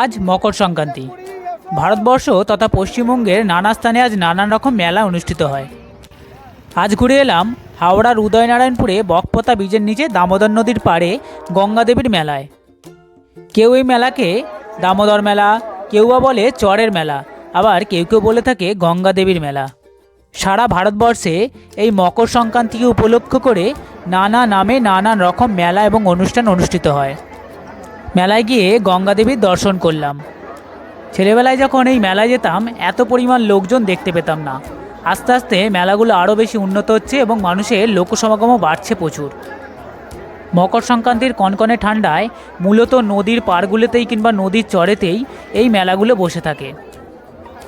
আজ মকর সংক্রান্তি। ভারতবর্ষ তথা পশ্চিমবঙ্গের নানা স্থানে আজ নানান রকম মেলা অনুষ্ঠিত হয়। আজ ঘুরে এলাম হাওড়ার উদয়নারায়ণপুরে বকপতা বীজের নিচে দামোদর নদীর পাড়ে গঙ্গাদেবীর মেলায়। কেউ এই মেলাকে দামোদর মেলা, কেউ বা বলে চরের মেলা, আবার কেউ কেউ বলে থাকে গঙ্গা দেবীর মেলা। সারা ভারতবর্ষে এই মকর সংক্রান্তিকে উপলক্ষ করে নানা নামে নানান রকম মেলা এবং অনুষ্ঠান অনুষ্ঠিত হয়। মেলায় গিয়ে গঙ্গা দেবীর দর্শন করলাম। ছেলেবেলায় যখন এই মেলায় যেতাম, এত পরিমাণ লোকজন দেখতে পেতাম না। আস্তে আস্তে মেলাগুলো আরও বেশি উন্নত হচ্ছে এবং মানুষের লোকসমাগমও বাড়ছে প্রচুর। মকর সংক্রান্তির কনকনে ঠান্ডায় মূলত নদীর পাড়গুলোতেই কিংবা নদীর চরেতেই এই মেলাগুলো বসে থাকে।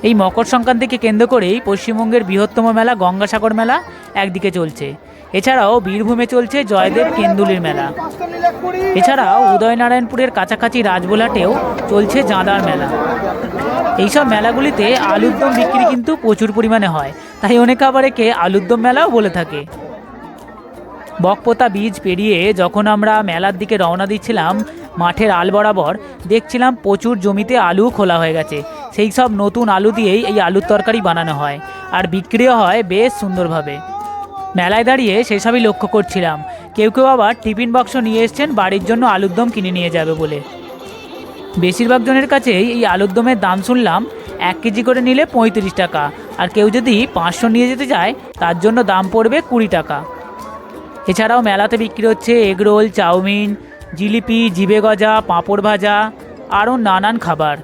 এই মকর সংক্রান্তিকে কেন্দ্র করেই পশ্চিমবঙ্গের বৃহত্তম মেলা গঙ্গাসাগর মেলা একদিকে চলছে। এছাড়াও বীরভূমে চলছে জয়দেব কেন্দুলির মেলা। এছাড়াও উদয়নারায়ণপুরের কাছাকাছি রাজবোলাটেও চলছে জাঁদার মেলা। এইসব মেলাগুলিতে আলুর দম বিক্রি কিন্তু প্রচুর পরিমাণে হয়। তাই অনেকে আবার একে আলুর দম মেলাও বলে থাকে। বকপোতা বীজ পেরিয়ে যখন আমরা মেলার দিকে রওনা দিচ্ছিলাম মাঠের আল বরাবর, দেখছিলাম প্রচুর জমিতে আলু খোলা হয়ে গেছে। সেই সব নতুন আলু দিয়েই এই আলুর তরকারি বানানো হয়। আর বিক্রিও হয় বেশ সুন্দরভাবে। মেলায় দাঁড়িয়ে সেসবই লক্ষ্য করছিলাম। কেউ কেউ আবার টিফিন বাক্স নিয়ে এসছেন বাড়ির জন্য আলুর দম কিনে নিয়ে যাবে বলে। বেশিরভাগ জনের কাছেই এই আলুর দমের দাম শুনলাম, এক কেজি করে নিলে পঁয়ত্রিশ টাকা। আর কেউ যদি পাঁচশো নিয়ে যেতে চায়, তার জন্য দাম পড়বে কুড়ি টাকা। এছাড়াও মেলাতে বিক্রি হচ্ছে এগরোল চাউমিন, জিলিপি, জিবে গজা, পাঁপড় ভাজা, আরও নানান খাবার।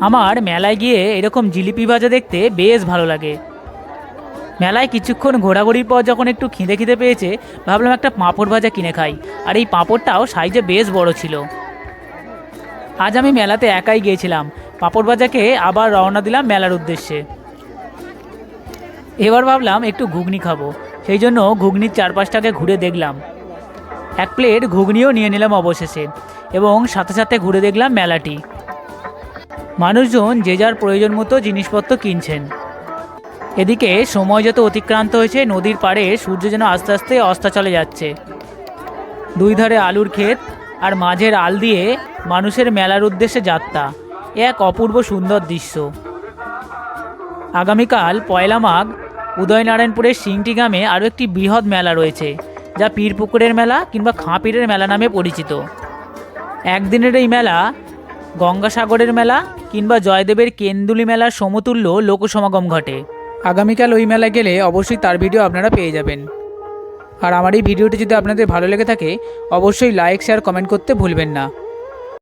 আমার মেলায় গিয়ে এরকম জিলিপি ভাজা দেখতে বেশ ভালো লাগে। মেলায় কিছুক্ষণ ঘোরাঘুরির পর যখন একটু খিদে খিদে পেয়েছে, ভাবলাম একটা পাঁপড় ভাজা কিনে খাই। আর এই পাঁপড়টাও সাইজে বেশ বড় ছিল। আজ আমি মেলাতে একাই গিয়েছিলাম। পাঁপড় ভাজাকে আবার রওনা দিলাম মেলার উদ্দেশ্যে। এবার ভাবলাম একটু ঘুগনি খাব। সেই জন্য ঘুগনির চারপাশটাকে ঘুরে দেখলাম। এক প্লেট ঘুগনিও নিয়ে নিলাম অবশেষে এবং সাথে সাথে ঘুরে দেখলাম মেলাটি। মানুষজন যে যার প্রয়োজন মতো জিনিসপত্র কিনছেন। এদিকে সময় যত অতিক্রান্ত হয়েছে, নদীর পাড়ে সূর্য যেন আস্তে আস্তে অস্তাচলে যাচ্ছে। দুই ধারে আলুর ক্ষেত আর মাঝের আল দিয়ে মানুষের মেলার উদ্দেশ্যে যাত্রা। এক অপূর্ব সুন্দর দৃশ্য। আগামীকাল পয়লা মাঘ, উদয়নারায়ণপুরের সিংটি গ্রামে আরও একটি বৃহৎ মেলা রয়েছে, যা পীরপুকুরের মেলা কিংবা খাঁপিরের মেলা নামে পরিচিত। একদিনের এই মেলা গঙ্গাসাগরের মেলা কিংবা জয়দেবের কেন্দুলি মেলার সমতুল্য লোকসমাগম ঘটে। আগামীকাল ওই মেলায় গেলে অবশ্যই তার ভিডিও আপনারা পেয়ে যাবেন। আর আমার এই ভিডিওটি যদি আপনাদের ভালো লেগে থাকে, অবশ্যই লাইক শেয়ার কমেন্ট করতে ভুলবেন না।